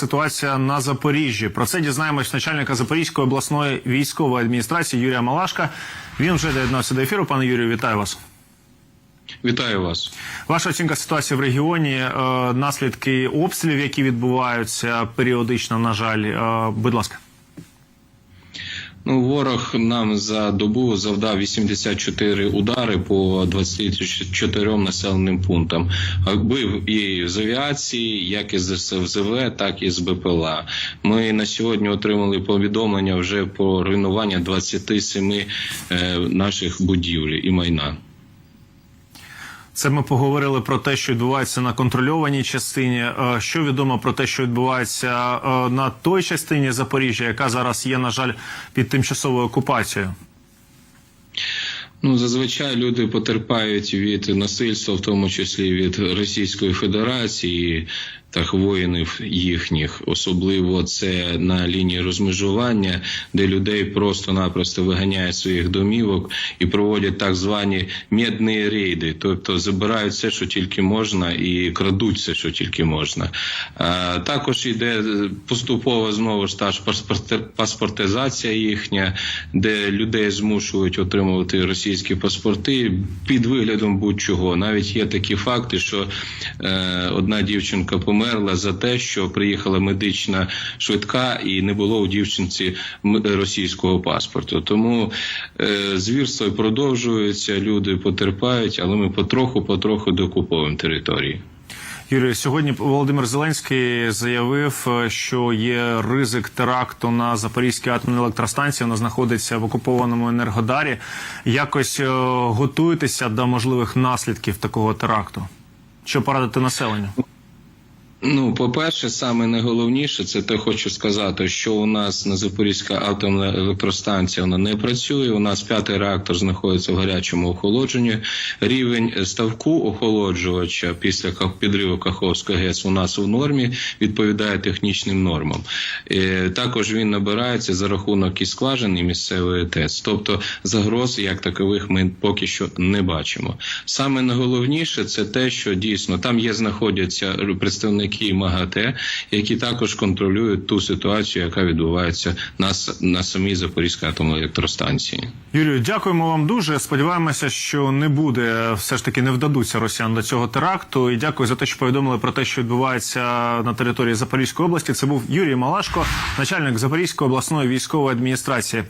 ситуація на Запоріжжі. Про це дізнаємось начальника Запорізької обласної військової адміністрації Юрія Малашка. Він вже доєднався до ефіру. Пане Юрію, вітаю вас. Вітаю вас. Ваша оцінка ситуації в регіоні, е, наслідки обстрілів, які відбуваються періодично. На жаль, Е, будь ласка. Ну, ворог нам за добу завдав 84 удари по 24 населеним пунктам. Бив і з авіації, як із СФЗВ, так і з БПЛА. Ми на сьогодні отримали повідомлення вже про руйнування 27 е, наших будівлі і майна. Це ми поговорили про те, що відбувається на контрольованій частині. Е, Що відомо про те, що відбувається е, на той частині Запоріжжя, яка зараз є, на жаль, під тимчасовою окупацією? Ну, зазвичай люди потерпають від насильства, в тому числі від Російської Федерації та воїнів їхніх, особливо це на лінії розмежування, де людей просто-напросто виганяють своїх домівок і проводять так звані мідні рейди, тобто забирають все, що тільки можна, і крадуть все, що тільки можна. А, також йде поступово знову ж та ж паспортизація їхня, де людей змушують отримувати російські паспорти під виглядом будь-чого. Навіть є такі факти, що е, одна дівчинка померла за те, що приїхала медична швидка і не було у дівчинці російського паспорту. Тому е, звірства продовжуються, люди потерпають, але ми потроху-потроху докуповуємо території. Юрій, сьогодні Володимир Зеленський заявив, е, що є ризик теракту на Запорізькій атомній електростанції. Вона знаходиться в окупованому енергодарі. Якось е, готуєтеся до можливих наслідків такого теракту. Що порадити населенню? Ну, по-перше, саме найголовніше, це те, хочу сказати, що у нас на Запорізька атомна електростанція вона не працює. У нас п'ятий реактор знаходиться в гарячому охолодженні. Рівень ставку охолоджувача після підриву Каховської ГЕС у нас у нормі відповідає технічним нормам. Е, Також він набирається за рахунок і скважин, і місцевої ТЕЦ. Тобто загроз як такових ми поки що не бачимо. Саме найголовніше це те, що дійсно там є знаходяться представники МАГАТЕ, які також контролюють ту ситуацію, яка відбувається на, на самій Запорізькій атомній електростанції. Юрію, дякуємо вам дуже. Сподіваємося, що не буде все ж таки не вдадуться росіян до цього теракту. І дякую за те, що повідомили про те, що відбувається на території Запорізької області. Це був Юрій Малашко, начальник Запорізької обласної військової адміністрації.